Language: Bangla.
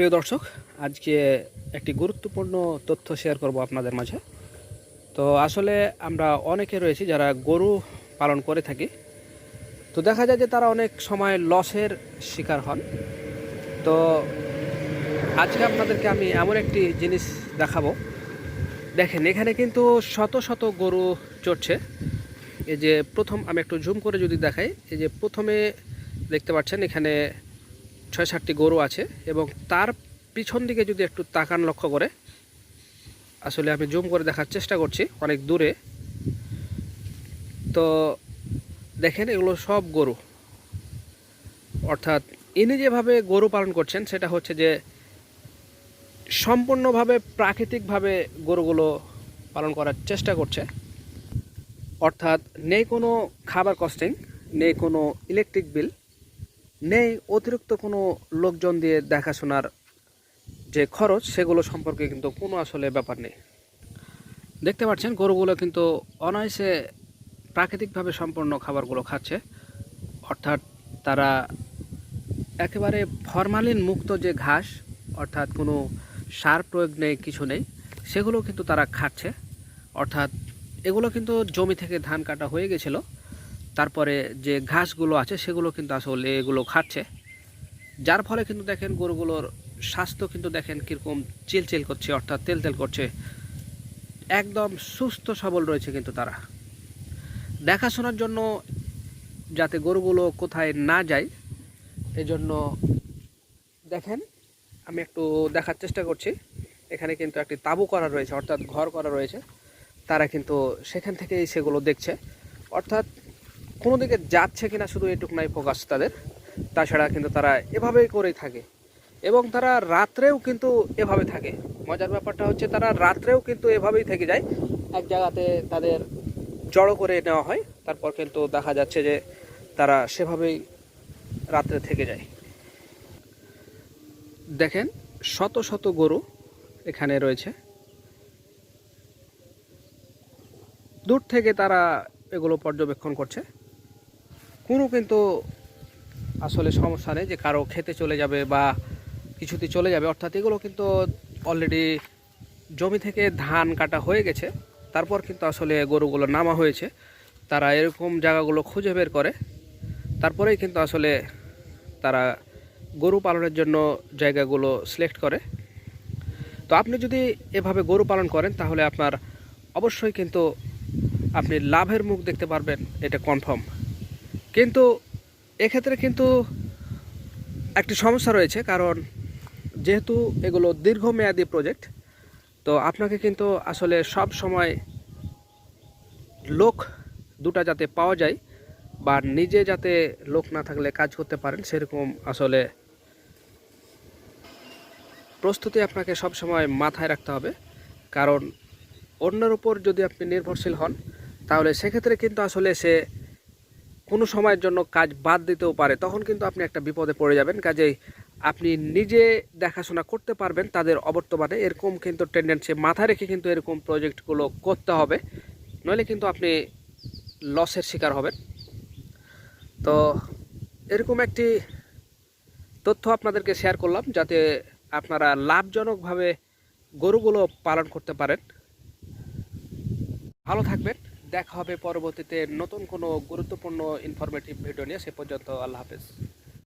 প্রিয় দর্শক, আজকে একটি গুরুত্বপূর্ণ তথ্য শেয়ার করব আপনাদের মাঝে। তো আসলে আমরা অনেকে রয়েছি যারা গরু পালন করে থাকি। তো দেখা যায় যে তারা অনেক সময় লসের শিকার হন। তো আজকে আপনাদেরকে আমি এমন একটি জিনিস দেখাবো। দেখেন, এখানে কিন্তু শত শত গরু চড়ছে। এই যে প্রথম, আমি একটু জুম করে যদি দেখাই, এই যে প্রথমে দেখতে পাচ্ছেন এখানে ছয় সাতটি গরু আছে এবং তার পিছন দিকে যদি একটু তাকান লক্ষ্য করে, আসলে আমি জুম করে দেখার চেষ্টা করছি, অনেক দূরে। তো দেখেন, এগুলো সব গরু। অর্থাৎ ইনি যেভাবে গরু পালন করছেন, সেটা হচ্ছে যে সম্পূর্ণভাবে প্রাকৃতিকভাবে গরুগুলো পালন করার চেষ্টা করছে। অর্থাৎ নেই কোনো খাবার কস্টিং নেই কোনো ইলেকট্রিক বিল নেই, অতিরিক্ত কোনো লোকজন দিয়ে দেখাশোনার যে খরচ, সেগুলো সম্পর্কে কিন্তু কোনো আসলে ব্যাপার নেই। দেখতে পাচ্ছেন, গরুগুলো কিন্তু অনায়াসে প্রাকৃতিকভাবে সম্পন্ন খাবারগুলো খাচ্ছে। অর্থাৎ তারা একেবারে ফরমালিন মুক্ত যে ঘাস, অর্থাৎ কোনো সার প্রয়োগ নেই, কিছু নেই, সেগুলো কিন্তু তারা খাচ্ছে। অর্থাৎ এগুলো কিন্তু জমি থেকে ধান কাটা হয়ে গেছিল। তারপরে যে ঘাসগুলো আছে সেগুলো কিন্তু আসলে এগুলো খাচ্ছে। যার ফলে কিন্তু দেখেন গরুগুলোর স্বাস্থ্য কিন্তু দেখেন কীরকম চিলচিল করছে, অর্থাৎ তেল তেল করছে। একদম সুস্থ, সবল রয়েছে কিন্তু তারা। দেখাশোনার জন্য যাতে গরুগুলো কোথায় না যায়, এজন্য দেখেন, আমি একটু দেখার চেষ্টা করছি। এখানে কিন্তু একটি তাঁবু করা রয়েছে, অর্থাৎ ঘর করা রয়েছে। তারা কিন্তু সেখান থেকেই সেগুলো দেখছে। অর্থাৎ কোনো দিকে যাচ্ছে কিনা শুধু এটুক নাই ফোকাস তাদের। তাছাড়া কিন্তু তারা এভাবেই করেই থাকে। এবং তারা রাত্রেও কিন্তু এভাবে থাকে। মজার ব্যাপারটা হচ্ছে তারা রাত্রেও কিন্তু এভাবেই থেকে যায়। এক জায়গাতে তাদের জড়ো করে নেওয়া হয়। তারপর কিন্তু দেখা যাচ্ছে যে তারা সেভাবেই রাত্রে থেকে যায়। দেখেন, শত শত গরু এখানে রয়েছে। দূর থেকে তারা এগুলো পর্যবেক্ষণ করছে। কোনো কিন্তু আসলে সমস্যা নেই যে কারও খেতে চলে যাবে বা কিছুতে চলে যাবে। অর্থাৎ এগুলো কিন্তু অলরেডি জমি থেকে ধান কাটা হয়ে গেছে। তারপর কিন্তু আসলে গরুগুলো নামা হয়েছে। তারা এরকম জায়গাগুলো খুঁজে বের করে। তারপরেই কিন্তু আসলে তারা গরু পালনের জন্য জায়গাগুলো সিলেক্ট করে। তো আপনি যদি এভাবে গরু পালন করেন, তাহলে আপনার অবশ্যই কিন্তু আপনি লাভের মুখ দেখতে পারবেন, এটা কনফার্ম কিন্তু এক্ষেত্রে কিন্তু একটি সমস্যা রয়েছে, কারণ যেহেতু এগুলো দীর্ঘমেয়াদী প্রজেক্ট তো আপনাকে কিন্তু আসলে সব সময় লোক দুটা যাতে পাওয়া যায় বা নিজে যাতে লোক না থাকলে কাজ করতে পারেন, সেরকম আসলে প্রস্তুতি আপনাকে সব সময় মাথায় রাখতে হবে। কারণ অন্যের উপর যদি আপনি নির্ভরশীল হন, তাহলে সেক্ষেত্রে কিন্তু আসলে সে কোনো সময়ের জন্য কাজ বাদ দিতেও পারে, তখন কিন্তু আপনি একটা বিপদে পড়ে যাবেন। কাজেই আপনি নিজে দেখাশোনা করতে পারবেন তাদের অবর্তমানে, এরকম কিন্তু টেন্ডেন্সি মাথায় রেখে কিন্তু এরকম প্রজেক্টগুলো করতে হবে। নইলে কিন্তু আপনি লসের শিকার হবেন। তো এরকম একটি তথ্য আপনাদেরকে শেয়ার করলাম, যাতে আপনারা লাভজনকভাবে গরুগুলো পালন করতে পারেন। ভালো থাকবেন। দেখা হবে পরবর্তীতে নতুন কোনো গুরুত্বপূর্ণ ইনফরমেটিভ ভিডিও নিয়ে সে পর্যন্ত আল্লাহ হাফেজ।